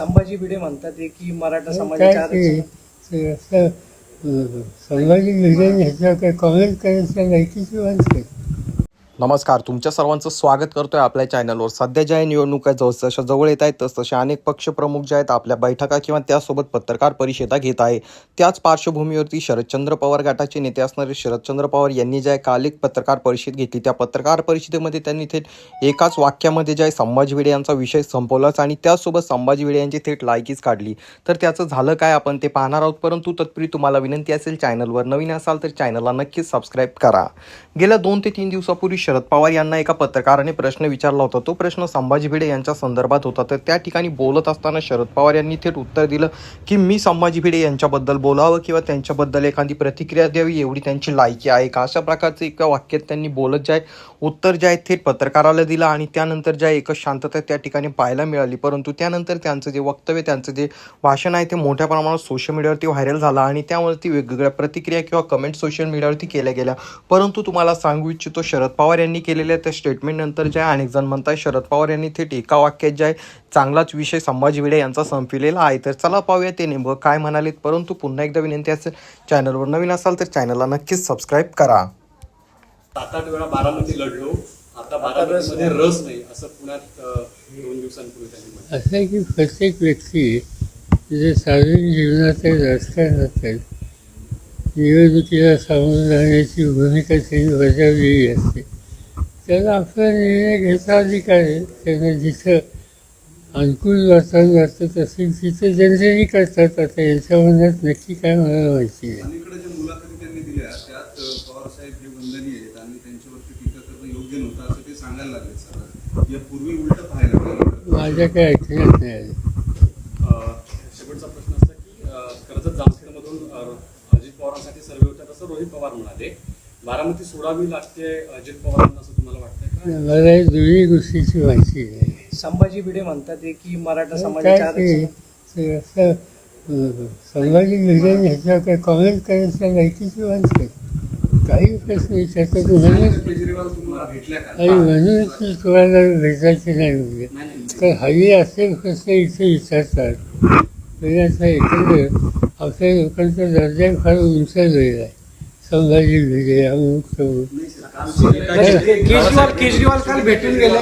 संभाजी भिडे म्हणतात आहे की मराठा काय समाजाच्या ते ते संभाजी भिडे ह्याच्यावर काही कॉमेंट लायकीची माणसं नमस्कार तुमच्या सर्वांचं स्वागत करतोय आपल्या चॅनलवर सध्या ज्या निवडणुका जस जशा जवळ येत आहेत तस तसे अनेक पक्षप्रमुख जे आहेत आपल्या बैठका किंवा त्यासोबत पत्रकार परिषदा घेत आहे. त्याच पार्श्वभूमीवरती शरदचंद्र पवार गटाचे नेते असणारे शरदचंद्र पवार यांनी ज्या आहे काल एक पत्रकार परिषद घेतली त्या पत्रकार परिषदेमध्ये त्यांनी थेट एकाच वाक्यामध्ये ज्या आहे संभाजी भिडे यांचा विषय संपवलाच आणि त्यासोबत संभाजी भिडे यांची थेट लायकीच काढली. तर त्याचं झालं काय आपण ते पाहणार आहोत परंतु तत्पूर्वी तुम्हाला विनंती असेल चॅनलवर नवीन असाल तर चॅनलला नक्कीच सबस्क्राईब करा. गेल्या दोन ते तीन दिवसापूर्वी शरद पवार यांना एका पत्रकाराने प्रश्न विचारला होता. तो प्रश्न संभाजी भिडे यांच्या संदर्भात होता. तर त्या ठिकाणी बोलत असताना शरद पवार यांनी थेट उत्तर दिलं की मी संभाजी भिडे यांच्याबद्दल बोलावं किंवा त्यांच्याबद्दल एखादी प्रतिक्रिया द्यावी एवढी त्यांची लायकी आहे का? अशा प्रकारचं एका वाक्यात त्यांनी बोलत जे आहे उत्तर जे आहे थेट पत्रकाराला दिलं आणि त्यानंतर ज्या एकच शांतता त्या ठिकाणी पाहायला मिळाली. परंतु त्यानंतर त्यांचं जे वक्तव्य त्यांचं जे भाषण आहे ते मोठ्या प्रमाणात सोशल मीडियावरती व्हायरल झालं आणि त्यावरती वेगवेगळ्या प्रतिक्रिया किंवा कमेंट सोशल मीडियावरती केल्या गेल्या. परंतु तुम्हाला सांगू इच्छितो शरद पवार यांनी केलेल्या त्या स्टेटमेंटनंतर जे आहे अनेक जण म्हणतात शरद पवार यांनी थेट एका वाक्यात जे आहे चांगलाच विषय संभाजी भिडे यांचा संपलेला आहे. तर चला पाहूया ते नेमकं काय म्हणालेत. परंतु पुन्हा एकदा विनंती असेल चॅनलवर नवीन असाल तर चॅनलला नक्कीच सबस्क्राईब करा. सात आठ वेळा बारामती लढलो. आता बारामतीमध्ये रस नाही असं पुण्यात दोन दिवसांपूर्वी त्यांनी असं आहे की प्रत्येक व्यक्ती जे सार्वजनिक जीवनात आहे राजकारणात आहे निवडणुकीला सामोरं जाण्याची भूमिका त्यांनी बजावलेली असते. त्याला आपला निर्णय घ्यायचा अधिकार आहे त्यांना जिथं अनुकूल वातावरण वाटतं तसं तिथं जनतेने करतात. आता यांच्या मनात नक्की काय मला माहिती नाही. अलीकडे ज्या मुलाखती त्यांनी दिल्या त्यात पवार साहेब हे वंदनीय आहेत आणि त्यांच्यावरती टीका करणं योग्य नव्हतं असं ते सांगायला लागले सर यापूर्वी उलट पाहायला मिळालं. माझ्या काय ऐकण्यात नाही आलं. अ, शेवटचा प्रश्न असा की अ, कर्जत जामखेडमधून अ, अजित पवारांसाठी सर्वे असं रोहित पवार म्हणाले. बारामती सोडावी लागते अजित पवारांना असं तुम्हाला वाटतंय का? मला या दोन्ही गोष्टीची माहिती नाही संभाजी भिडे म्हणतात आहे की मराठा काय समाजाच्या ते? आरक्षण ते असं अं, संभाजी भिडे ह्याच्यावर काही कॉमेंट माणसं आहेत. काही प्रश्न विचारतात म्हणून केजरीवाल तुम्हाला भेटल्या का? आणि म्हणून ती कोणाला भेटायची नाही म्हणजे. तर हल्ली असे प्रश्न इथे विचारतात. म्हणजे असं एकंदर आपल्या लोकांचा दर्जा फार उंच गेलेला आहे. संभाजी भिडे अमुक केजरीवाल केजरीवाल काल भेटून गेले.